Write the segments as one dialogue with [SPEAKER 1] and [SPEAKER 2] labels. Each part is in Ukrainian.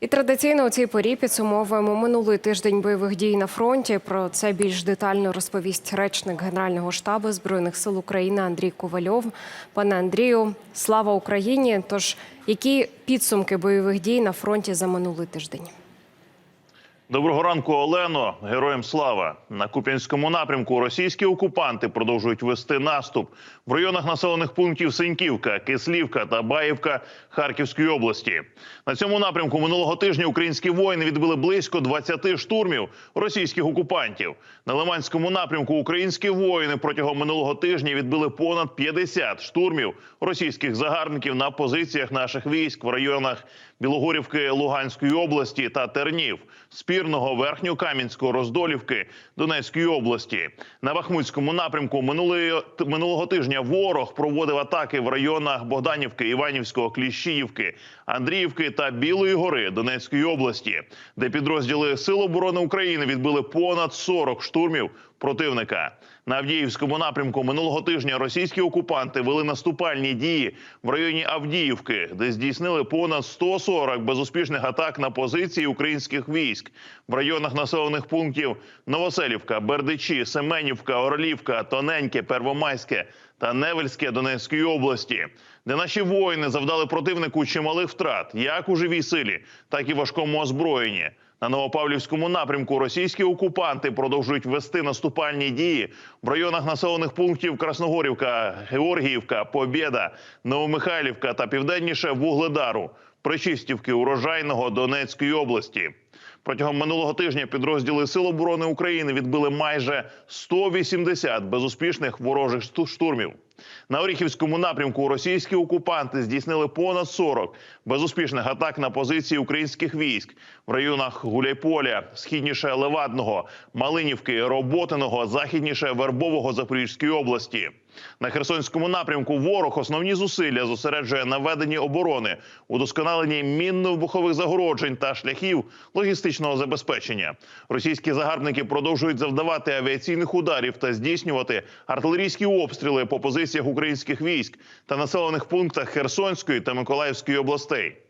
[SPEAKER 1] І традиційно у цій порі підсумовуємо минулий тиждень бойових дій на фронті. Про це більш детально розповість речник Генерального штабу збройних сил України Андрій Ковальов. Пане Андрію, слава Україні! Тож які підсумки бойових дій на фронті за минулий тиждень?
[SPEAKER 2] Доброго ранку, Олено. Героям слава на Куп'янському напрямку. Російські окупанти продовжують вести наступ в районах населених пунктів Синьківка, Кислівка та Баївка Харківської області. На цьому напрямку минулого тижня українські воїни відбили близько 20 штурмів російських окупантів. На Лиманському напрямку українські воїни протягом минулого тижня відбили понад 50 штурмів російських загарбників на позиціях наших військ в районах Білогорівки Луганської області та Тернів, спірного Верхньокам'янського Роздолівки Донецької області. На Бахмутському напрямку минулої минулого тижня ворог проводив атаки в районах Богданівки, Іванівського, Кліщіївки, Андріївки та Білої Гори Донецької області, де підрозділи Сил оборони України відбили понад 40 штурмів противника. На Авдіївському напрямку минулого тижня російські окупанти вели наступальні дії в районі Авдіївки, де здійснили понад 140 безуспішних атак на позиції українських військ. В районах населених пунктів Новоселівка, Бердичі, Семенівка, Орлівка, Тоненьке, Первомайське та Невельське Донецької області, де наші воїни завдали противнику чималих втрат, як у живій силі, так і важкому озброєнні. На Новопавлівському напрямку російські окупанти продовжують вести наступальні дії. В районах населених пунктів Красногорівка, Георгіївка, Побєда, Новомихайлівка та південніше Вугледару, Причистівки Урожайного Донецької області. Протягом минулого тижня підрозділи Сил оборони України відбили майже 180 безуспішних ворожих штурмів. На Оріхівському напрямку російські окупанти здійснили понад 40 безуспішних атак на позиції українських військ в районах Гуляйполя, східніше Левадного, Малинівки, Роботиного, західніше Вербового Запорізької області. На Херсонському напрямку ворог основні зусилля зосереджує на веденні оборони, удосконаленні мінно-вибухових загороджень та шляхів логістичного забезпечення. Російські загарбники продовжують завдавати авіаційних ударів та здійснювати артилерійські обстріли по позиціях українських військ та населених пунктах Херсонської та Миколаївської областей.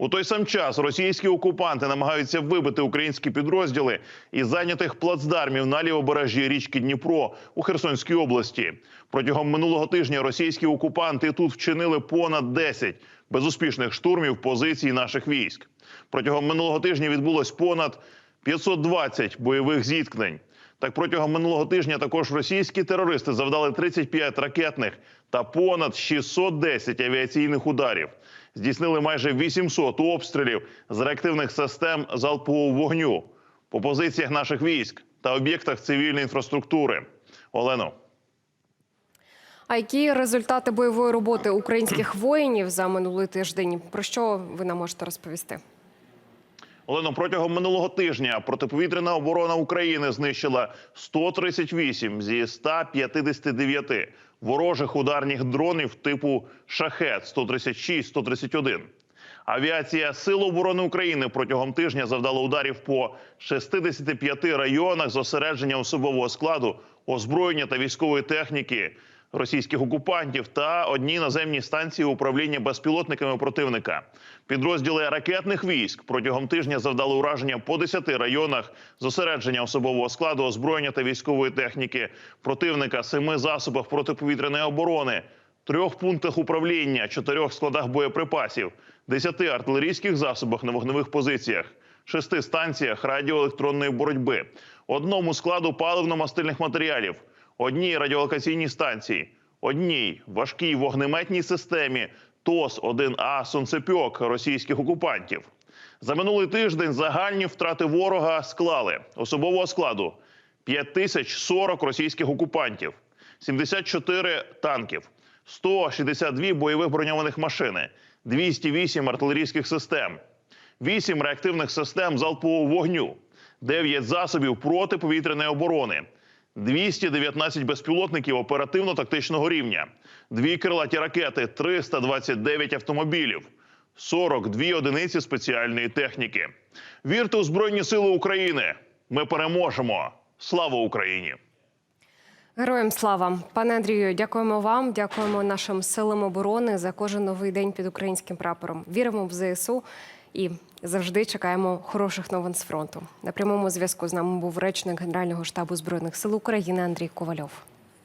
[SPEAKER 2] У той сам час російські окупанти намагаються вибити українські підрозділи із зайнятих плацдармів на лівобережжі річки Дніпро у Херсонській області. Протягом минулого тижня російські окупанти тут вчинили понад 10 безуспішних штурмів позицій наших військ. Протягом минулого тижня відбулось понад 520 бойових зіткнень. Так протягом минулого тижня також російські терористи завдали 35 ракетних та понад 610 авіаційних ударів. Здійснили майже 800 обстрілів з реактивних систем залпового вогню по позиціях наших військ та об'єктах цивільної інфраструктури. Олено.
[SPEAKER 1] А які результати бойової роботи українських воїнів за минулий тиждень? Про що ви нам можете розповісти?
[SPEAKER 2] Олено, протягом минулого тижня протиповітряна оборона України знищила 138 зі 159 ворожих ударних дронів типу шахет 136-131. Авіація Сил оборони України протягом тижня завдала ударів по 65 районах зосередження особового складу, озброєння та військової техніки російських окупантів та одній наземній станції управління безпілотниками противника. Підрозділи ракетних військ протягом тижня завдали ураження по 10 районах зосередження особового складу, озброєння та військової техніки противника, семи засобах протиповітряної оборони, трьох пунктах управління, чотирьох складах боєприпасів, десяти артилерійських засобах на вогневих позиціях, шести станціях радіоелектронної боротьби, одному складу паливно-мастильних матеріалів, одній радіолокаційній станції, одній важкій вогнеметній системі ТОС-1А «Сонцепьок» російських окупантів. За минулий тиждень загальні втрати ворога склали особового складу 5040 російських окупантів, 74 танків, 162 бойових броньованих машини, 208 артилерійських систем, 8 реактивних систем залпового вогню, 9 засобів протиповітряної оборони, 219 безпілотників оперативно-тактичного рівня, дві крилаті ракети, 329 автомобілів, 42 одиниці спеціальної техніки. Вірте у Збройні Сили України! Ми переможемо! Слава Україні!
[SPEAKER 1] Героям слава, пане Андрію, дякуємо вам, дякуємо нашим силам оборони за кожен новий день під українським прапором. Віримо в ЗСУ і завжди чекаємо хороших новин з фронту. На прямому зв'язку з нами був речник Генерального штабу збройних сил України Андрій Ковальов.